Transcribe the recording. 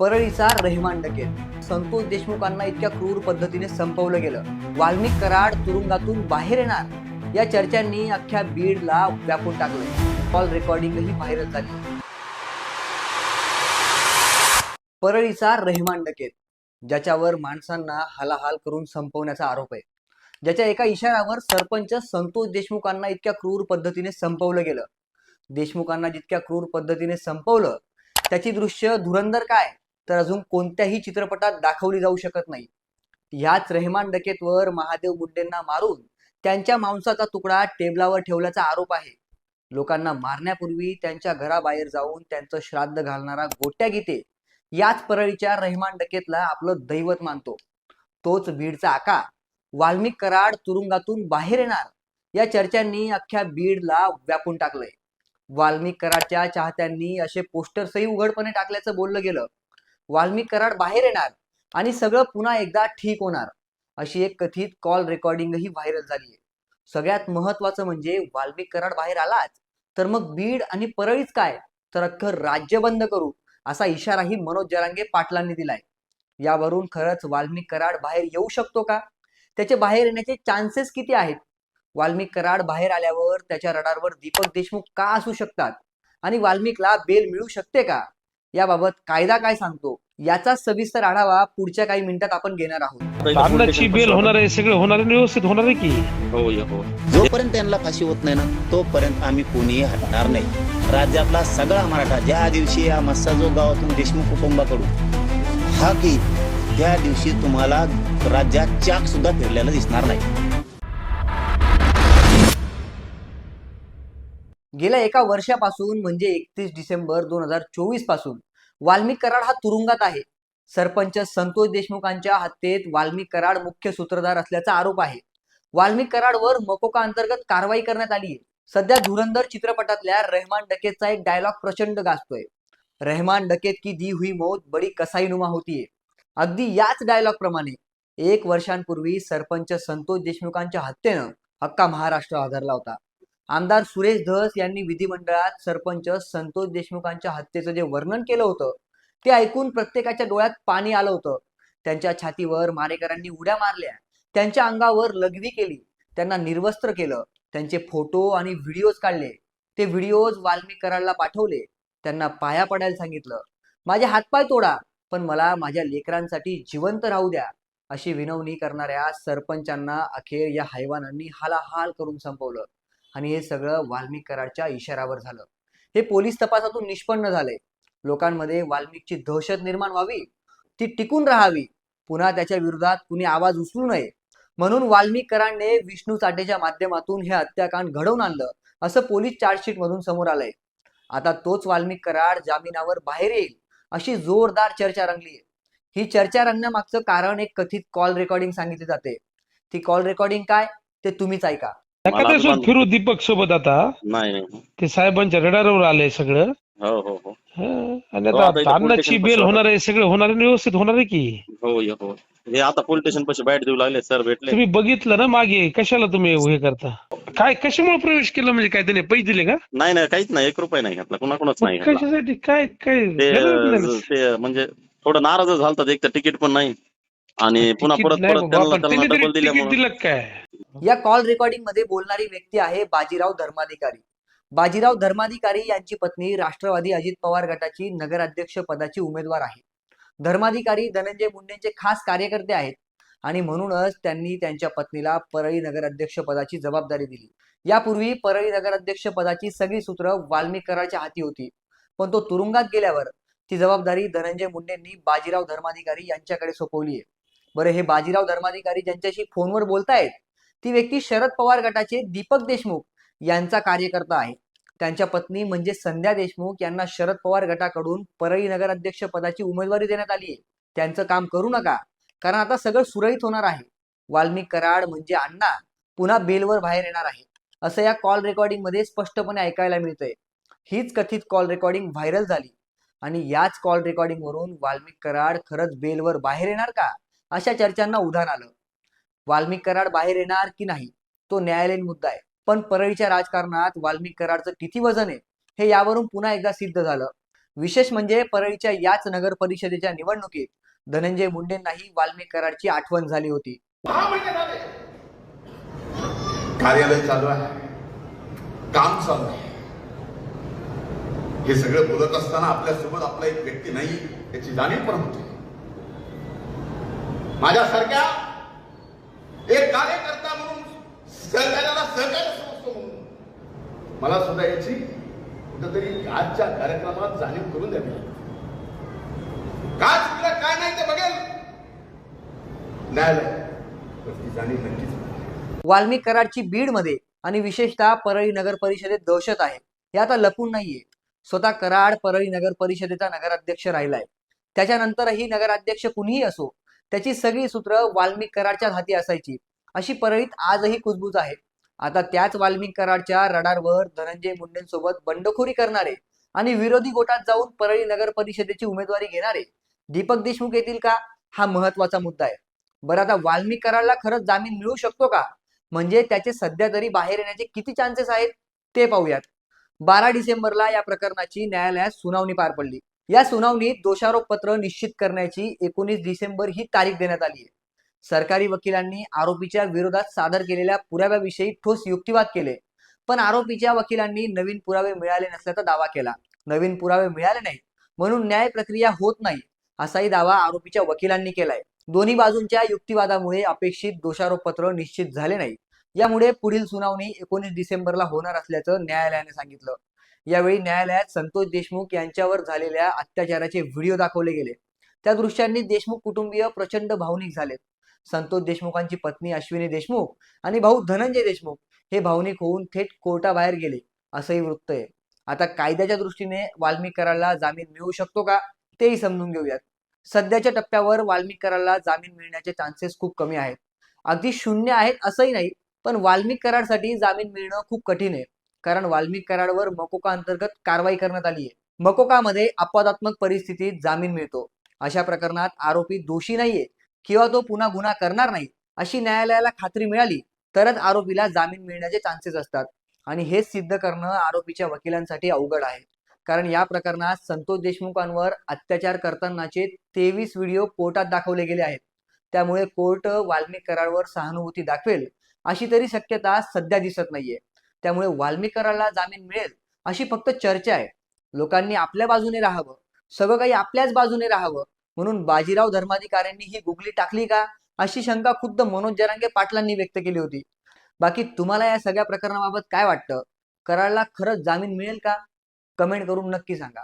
परळीचा रहिमान डकेत संतोष देशमुखांना इतक्या क्रूर पद्धतीने संपवलं गेलं. वाल्मिक कराड तुरुंगातून बाहेर येणार? या चर्चांनी अख्ख्या बीडला व्यापून टाकलं कॉल रेकॉर्डिंगही व्हायरल झाली. परळीचा रहिमान डकेत ज्याच्यावर माणसांना हलाहाल करून संपवण्याचा आरोप आहे. ज्याच्या एका इशाऱ्यावर सरपंच संतोष देशमुखांना इतक्या क्रूर पद्धतीने संपवलं गेलं. देशमुखांना जितक्या क्रूर पद्धतीने संपवलं त्याची दृश्य धुरंधर काय? तर अजून कोणत्याही चित्रपटात दाखवली जाऊ शकत नाही. ह्याच रेहमान डकेतवर महादेव मुंडेंना मारून त्यांच्या मांसाचा तुकडा टेबलावर ठेवल्याचा आरोप आहे. लोकांना मारण्यापूर्वी त्यांच्या घराबाहेर जाऊन त्यांचं श्राद्ध घालणारा गोट्या गीते याच परळीच्या रेहमान डकेतला आपलं दैवत मानतो. तोच बीडचा आका वाल्मिक कराड तुरुंगातून बाहेर येणार या चर्चांनी अख्ख्या बीडला व्यापून टाकलंय. वाल्मिक कराडच्या चाहत्यांनी असे पोस्टर्सही उघडपणे टाकल्याचं बोललं गेलं. वाल्मिक कराड बाहेर येणार आणि सगळं पुन्हा एकदा ठीक होणार अशी एक कथित कॉल रेकॉर्डिंगही व्हायरल झाली आहे. सगळ्यात महत्वाचं म्हणजे वाल्मिक कराड बाहेर आलाच तर मग बीड आणि परळीच काय? तर अख्खं राज्य बंद करू असा इशाराही मनोज जरांगे पाटलांनी दिलाय. यावरून खरंच वाल्मिक कराड बाहेर येऊ शकतो का? त्याचे बाहेर येण्याचे चान्सेस किती आहेत? वाल्मिक कराड बाहेर आल्यावर त्याच्या रडारवर दीपक देशमुख का असू शकतात? आणि वाल्मिकला बेल मिळू शकते का? याबाबत कायदा काय सांगतो? याचा सविस्तर आढावा पुढच्या काही मिनिटात आपण घेणार आहोत. बेल होणार आहे सगळं होणार आहे व्यवस्थित होणार आहे की? हो ये हो जोपर्यंत त्यांना फाशी होत नाही ना तोपर्यंत आम्ही कोणीही हटणार नाही. राज्यातला सगळा मराठा ज्या दिवशी या मस्साजो गावातून देशमुख कुटुंबाकडून हा की त्या दिवशी तुम्हाला राज्यात चाक सुद्धा फिरलेला दिसणार नाही. गेल्या एका वर्षापासून म्हणजे एकतीस डिसेंबर दोन हजार चोवीसपासून वाल्मिक कराड हा तुरुंगात आहे. सरपंच संतोष देशमुखांच्या हत्येत वाल्मिक कराड मुख्य सूत्रधार असल्याचा आरोप आहे. वाल्मिक कराडवर मकोका अंतर्गत कारवाई करण्यात आली आहे. सध्या धुरंधर चित्रपटातल्या रहमान डकेतचा एक डायलॉग प्रचंड गाजतोय. रहमान डकेत की दी हुई मौत बडी कसाईनुमा होतीये. अगदी याच डायलॉग प्रमाणे एक वर्षांपूर्वी सरपंच संतोष देशमुखांच्या हत्येनं हक्का महाराष्ट्र आधारला होता. आमदार सुरेश धस यांनी विधिमंडळात सरपंच संतोष देशमुखांच्या हत्येचं जे वर्णन केलं होतं ते ऐकून प्रत्येकाच्या डोळ्यात पाणी आलं होतं. त्यांच्या छातीवर मारेकरांनी उड्या मारल्या. त्यांच्या अंगावर लघवी केली. त्यांना निर्वस्त्र केलं. त्यांचे फोटो आणि व्हिडिओज काढले. ते व्हिडिओज वाल्मिकरांना पाठवले. त्यांना पाया पडायला सांगितलं. माझे हातपाय तोडा पण मला माझ्या लेकरांसाठी जिवंत राहू द्या अशी विनवणी करणाऱ्या सरपंचांना अखेर या हैवानांनी हालाहाल करून संपवलं. आणि हे सगळं वाल्मिक कराडच्या इशाऱ्यावर झालं. हे पोलीस तपासातून निष्पन्न झाले. लोकांमध्ये वाल्मिकची दहशत निर्माण व्हावी ती टिकून राहावी. पुन्हा त्याच्या विरोधात कुणी आवाज उचलू नये. म्हणून वाल्मिक कराडने विष्णू चाटेच्या माध्यमातून हे हत्याकांड घडवून आणलं असं पोलीस चार्जशीट मधून समोर आलंय. आता तोच वाल्मिक कराड जामिनावर बाहेर येईल अशी जोरदार चर्चा रंगली ही चर्चा रंगण्यामागचं कारण एक कथित कॉल रेकॉर्डिंग सांगितली जाते. ती कॉल रेकॉर्डिंग काय ते तुम्हीच ऐका. नका मला पण- फिरू दीपक सोबत आता. नाही. नाही ते साहेबांच्या रडारवर आलंय सगळं. हो हो हो. हं. आणि हो, आता आता इथं अन्नाची बेल होणार आहे सगळं होणार आहे आणि व्यवस्थित होणार आहे की? हो ये हो. हे आता पोलीस स्टेशन पाशी बाईट देऊ लागले सर भेटले. तुम्ही बघितलं ना मागे कशाला तुम्ही हे करता? काय कशामुळे प्रवेश केला म्हणजे काय त्याने पैसे दिले का? नाही नाही काहीच नाही. एक रुपया नाही घातला. कुणाकुणाच नाही मग घातला. कशासाठी? काय काय? ते गरज नाही. ते म्हणजे थोडं नाराज झालतात एक तर तिकीट पण नाही. आणि पुन्हा परत परत बाबा, त्यांना पण त्यांना त्यांनी तरी डबल तिकीट दिल्यामुळे दिलं काय? या कॉल रेकॉर्डिंगमध्ये बोलणारी व्यक्ती आहे बाजीराव धर्माधिकारी. बाजीराव धर्माधिकारी यांची पत्नी राष्ट्रवादी अजित पवार गटाची नगराध्यक्ष पदाची उमेदवार आहे. धर्माधिकारी धनंजय मुंडेंचे खास कार्यकर्ते आहेत आणि म्हणूनच त्यांनी त्यांच्या पत्नीला परळी नगराध्यक्ष पदाची जबाबदारी दिली. यापूर्वी परळी नगराध्यक्ष पदाची सगळी सूत्र वाल्मिक कराडच्या हाती होती. पण तो तुरुंगात गेल्यावर ती जबाबदारी धनंजय मुंडेंनी बाजीराव धर्माधिकारी यांच्याकडे सोपवली आहे. बरं हे बाजीराव धर्माधिकारी ज्यांच्याशी फोनवर बोलतायत ती व्यक्ती शरद पवार गटाचे दीपक देशमुख यांचा कार्यकर्ता आहे. त्यांच्या पत्नी म्हणजे संध्या देशमुख यांना शरद पवार गटाकडून परळी नगराध्यक्ष पदाची उमेदवारी देण्यात आली आहे. त्यांचं काम करू नका कारण आता सगळं सुरळीत होणार आहे. वाल्मिक कराड म्हणजे अण्णा पुन्हा बेलवर बाहेर येणार आहे असं या कॉल रेकॉर्डिंगमध्ये स्पष्टपणे ऐकायला मिळतंय. हीच कथित कॉल रेकॉर्डिंग व्हायरल झाली. आणि याच कॉल रेकॉर्डिंग वरून वाल्मिक कराड खरंच बेलवर बाहेर येणार का? अशा चर्चांना उधाण आलं. वाल्मिक कराड बाहेर येणार की नाही? तो न्यायालयीन मुद्दा आहे. पण परळीच्या राजकारणात वाल्मिक कराडचं किती वजन आहे हे यावरून पुन्हा एकदा सिद्ध झालं. विशेष म्हणजे परळीच्या याच नगर परिषदेच्या निवडणुकीत धनंजय मुंडेंनाही वाल्मिक कराडची आठवण झाली होती. कार्यालय चालू आहे. काम चालू आहे. हे सगळं बोलत असताना आपल्यासोबत आपला एक व्यक्ती नाही याची जाणीव पण होती. माझ्यासारख्या एक कार्यकर्ता म्हणून सहकार्याला सहकार्य समजतो म्हणून. मला सुद्धा याची कुठंतरी आजच्या कार्यक्रमात जाणीव करून द्यावी काय चुकलं काय नाही ते बघेल. न्यायालय. जाणीव नक्कीच वाल्मिक कराडची बीडमध्ये आणि विशेषतः परळी नगर परिषदेत दहशत आहे. हे आता लपून नाहीये. स्वतः कराड परळी नगर परिषदेचा नगराध्यक्ष राहिलाय. त्याच्यानंतरही नगराध्यक्ष कुणीही असो त्याची सगळी सूत्र वाल्मिक कराडच्या हाती असायची. अशी परळीत आजही कुजबूज आहे. आता त्याच वाल्मिक कराडच्या रडारवर धनंजय मुंडेंसोबत बंडखोरी करणारे आणि विरोधी गोटात जाऊन परळी नगर परिषदेची उमेदवारी घेणारे दीपक देशमुख येतील का? हा महत्त्वाचा मुद्दा आहे. बरं आता वाल्मिक कराडला खरंच जामीन मिळू शकतो का? म्हणजे त्याचे सध्या तरी बाहेर येण्याचे किती चान्सेस आहेत ते पाहूयात. बारा डिसेंबरला या प्रकरणाची न्यायालयात सुनावणी पार पडली. या सुनावणीत दोषारोप पत्र निश्चित करण्याची एकोणीस डिसेंबर ही तारीख देण्यात आली आहे. सरकारी वकिलांनी आरोपीच्या विरोधात सादर केलेल्या पुराव्याविषयी ठोस युक्तिवाद केले. पण आरोपीच्या वकिलांनी नवीन पुरावे मिळाले नसल्याचा दावा केला. नवीन पुरावे मिळाले नाही म्हणून न्याय प्रक्रिया होत नाही असाही दावा आरोपीच्या वकिलांनी केलाय. दोन्ही बाजूंच्या युक्तिवादामुळे अपेक्षित दोषारोपपत्र निश्चित झाले नाही. यामुळे पुढील सुनावणी एकोणीस डिसेंबरला होणार असल्याचं न्यायालयाने सांगितलं. यावेळी न्यायालयात संतोष देशमुख यांच्यावर झालेल्या अत्याचाराचे व्हिडिओ दाखवले गेले. त्या दृश्यांनी देशमुख कुटुंबीय प्रचंड भावनिक झालेत संतोष देशमुखांची पत्नी अश्विनी देशमुख आणि भाऊ धनंजय देशमुख हे भावनिक होऊन थेट कोर्टाबाहेर गेले असंही वृत्त आहे. आता कायद्याच्या दृष्टीने वाल्मिकराला जामीन मिळू शकतो का तेही समजून घेऊयात. सध्याच्या टप्प्यावर वाल्मिक जामीन मिळण्याचे चान्सेस खूप कमी आहेत. अगदी शून्य आहेत असंही नाही पण वाल्मिक करारसाठी जामीन मिळणं खूप कठीण आहे. कारण वाल्मिक कराडवर मकोका अंतर्गत कारवाई करण्यात आली आहे मकोकामध्ये अपवादात्मक परिस्थितीत जामीन मिळतो. अशा प्रकरणात आरोपी दोषी नाहीये किंवा तो पुन्हा गुन्हा करणार नाही अशी न्यायालयाला खात्री मिळाली तरच आरोपीला जामीन मिळण्याचे चान्सेस असतात. आणि हे सिद्ध करणं आरोपीच्या वकिलांसाठी अवघड आहे. कारण या प्रकरणात संतोष देशमुखांवर अत्याचार करतानाचे तेवीस व्हिडिओ कोर्टात दाखवले गेले आहेत. त्यामुळे कोर्ट वाल्मिक कराडवर सहानुभूती दाखवेल अशी तरी शक्यता सध्या दिसत नाहीये. त्यामुळे वाल्मिक जामीन मिळेल अशी फक्त चर्चा आहे. लोकांनी आपल्या बाजूने राहावं सगळं काही आपल्याच बाजूने राहावं म्हणून बाजीराव धर्माधिकाऱ्यांनी ही गुगली टाकली का? अशी शंका खुद्द मनोज जरांगे पाटलांनी व्यक्त केली होती. बाकी तुम्हाला या सगळ्या प्रकरणाबाबत काय वाटतं? कराडला खरंच जामीन मिळेल का? कमेंट करून नक्की सांगा.